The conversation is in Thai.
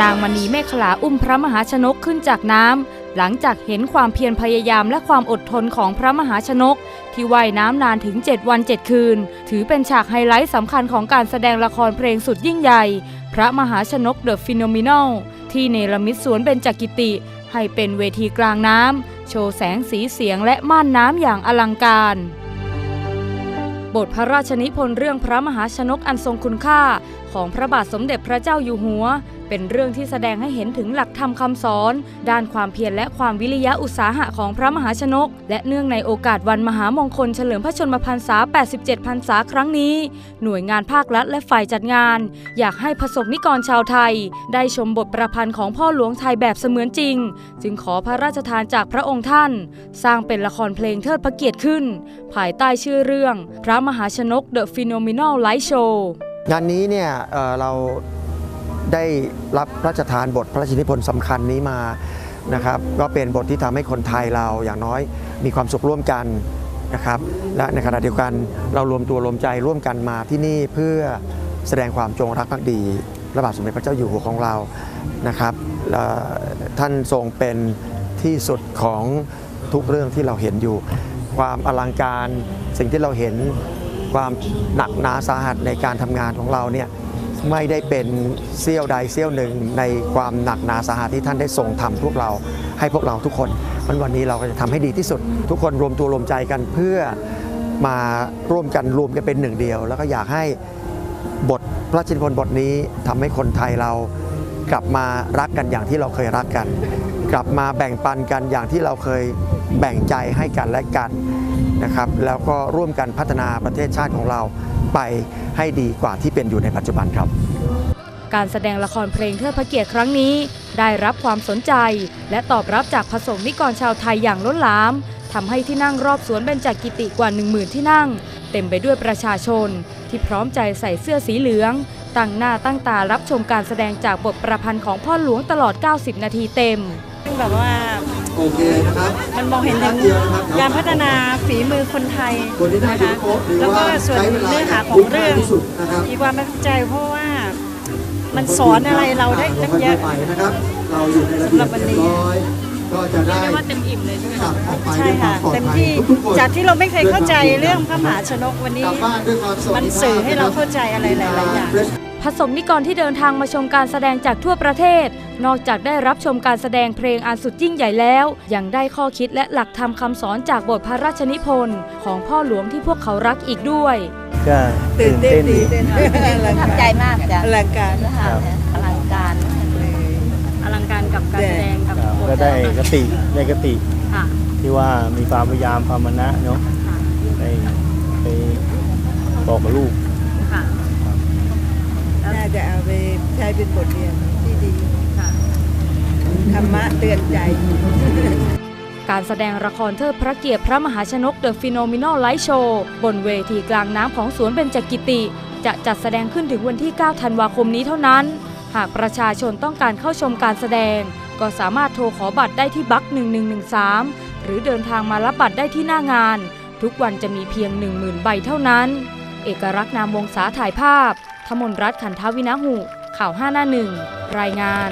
นางมณีเมฆลาอุ้มพระมหาชนกขึ้นจากน้ำหลังจากเห็นความเพียรพยายามและความอดทนของพระมหาชนก ที่ว่ายน้ำนานถึง 7 วัน 7 คืน ถือเป็นฉากไฮไลท์สำคัญของการแสดงละครเพลงสุดยิ่งใหญ่ พระมหาชนกเดอะฟิโนมินอลที่เนรมิตสวนเบญจกิติ ให้เป็นเวทีกลางน้ำโชว์แสงสีเสียงและม่านน้ำอย่างอลังการบทพระราชนิพนธ์เรื่องพระมหาชนกอันทรงคุณค่า ของพระบาทสมเด็จพระเจ้าอยู่หัว เป็นเรื่องที่แสดงให้เห็นถึงหลักธรรมคำสอน ด้านความเพียรและความวิริยะอุตสาหะของพระมหาชนก และเนื่องในโอกาสวันมหามงคลเฉลิมพระชนมพรรษา 87 พรรษาครั้งนี้ หน่วยงานภาครัฐและฝ่ายจัดงาน อยากให้ประสบนิกรชาวไทย ได้ชมบทประพันธ์ของพ่อหลวงไทยแบบเสมือนจริง จึงขอพระราชทานจากพระองค์ท่าน สร้างเป็นละครเพลงเทิดพระเกียรติขึ้น ภายใต้ชื่อเรื่อง พระมหาชนก The Phenomenal Light Show งานนี้เนี่ยเเรา ได้รับพระราชทานบทพระราชนิพนธ์สำคัญนี้มานะครับก็เป็นบทที่ทำให้คนไทยเราอย่างน้อยมีความสุขร่วมกันนะครับและในขณะเดียวกันเรารวมตัวรวมใจร่วมกันมาที่นี่เพื่อแสดงความจงรักภักดีพระบาทสมเด็จพระเจ้าอยู่หัวของเรานะครับท่านทรงเป็นที่สุดของทุกเรื่องที่เราเห็นอยู่ ความอลังการสิ่งที่เราเห็นความหนักหนาสาหัสในการทำงานของเราเนี่ย ไม่ได้เป็นเสี้ยวใดเสี้ยวหนึ่งในความหนักหนาสาหัสที่ท่านได้ทรงทำพวกเราให้พวกเราทุกคนมันวันนี้เราก็จะทำให้ดีที่สุด ทุกคนรวมตัวรวมใจกันเพื่อมาร่วมกันรวมกันเป็นหนึ่งเดียว แล้วก็อยากให้บทพระราชนิพนธ์บทนี้ทำให้คนไทยเรากลับมารักกันอย่างที่เราเคยรักกัน กลับมาแบ่งปันกันอย่างที่เราเคยแบ่งใจให้กันและกันนะครับ แล้วก็ร่วมกันพัฒนาประเทศชาติของเรา ไปให้ดีกว่าที่เป็นอยู่ในปัจจุบันครับ การแสดงละครเพลงเทิดพระเกียรติครั้งนี้ ได้รับความสนใจ และตอบรับจากผสมนิกรชาวไทยอย่างล้นหลามทำให้ที่นั่งรอบสวนเบญจกิติกว่า 1 0,000 ที่นั่ง เต็มไปด้วยประชาชน ที่พร้อมใจใส่เสื้อสีเหลือง ตั้งหน้าตั้งตารับชมการแสดงจากบทประพันธ์ของพ่อหลวงตลอด 90 นาทีเต็มแบบว่า โอเคนะครับมันมองเห็นถึงการพัฒนาฝีมือคนไทยนะคะแล้วก็ส่วนเนื้อหาของเรื่องมีความประทับใจเพราะว่ามันสอนอะไรเราได้ตั้งเยอะนะครับเราอยู่ในระเบียบเรียบร้อยก็จะได้เรียกว่าเต็มอิ่มเลยใช่ไหมกลับออกไปใช่ด้วยควาค่ะมปลอดเต็มภัยที่ทุกๆคนจากที่เราไม่เคยเข้าใจเรื่องพระมหาชนกวันกนี้ลับบ้านด้วยความสวัสมันดิภาพสื่อให้เราเข้าใจอะไรหลายๆอย่าง ผสมนิกรที่เดินทางมาชมการแสดงจากทั่วประเทศ นอกจากได้รับชมการแสดงเพลงอันสุดยิ่งใหญ่แล้ว ยังได้ข้อคิดและหลักธรรมคำสอนจากบทพระราชนิพนธ์ของพ่อหลวงที่พวกเขารักอีกด้วย ก็ตื่นเต้นดีประทับใจมากจ้ะอลังการอลังการเลยอลังการกับการแสดงกับครับบทก็ได้กติได้กติที่ว่ามีความพยายามความมนะเนาะได้ไปบอกกับลูก จะเอาไปใช้เป็นบทเรียนที่ดีธรรมะเตือนใจ การแสดงละครเทิดพระเกียรติพระมหาชนก The Phenomenal Light Show บนเวทีกลางน้ำของสวนเบญจกิติ จะจัดแสดงขึ้นถึงวันที่ 9 ธันวาคมนี้เท่านั้น หากประชาชนต้องการเข้าชมการแสดง ก็สามารถโทรขอบัตรได้ที่บัค1113 หรือเดินทางมารับบัตรได้ที่หน้างาน ทุกวันจะมีเพียง 10,000 ใบเท่านั้น เอกรักษ์นามวงศาถ่ายภาพ ธมนรัฐขันทวินาหูข่าวห้าหน้าหนึ่งรายงาน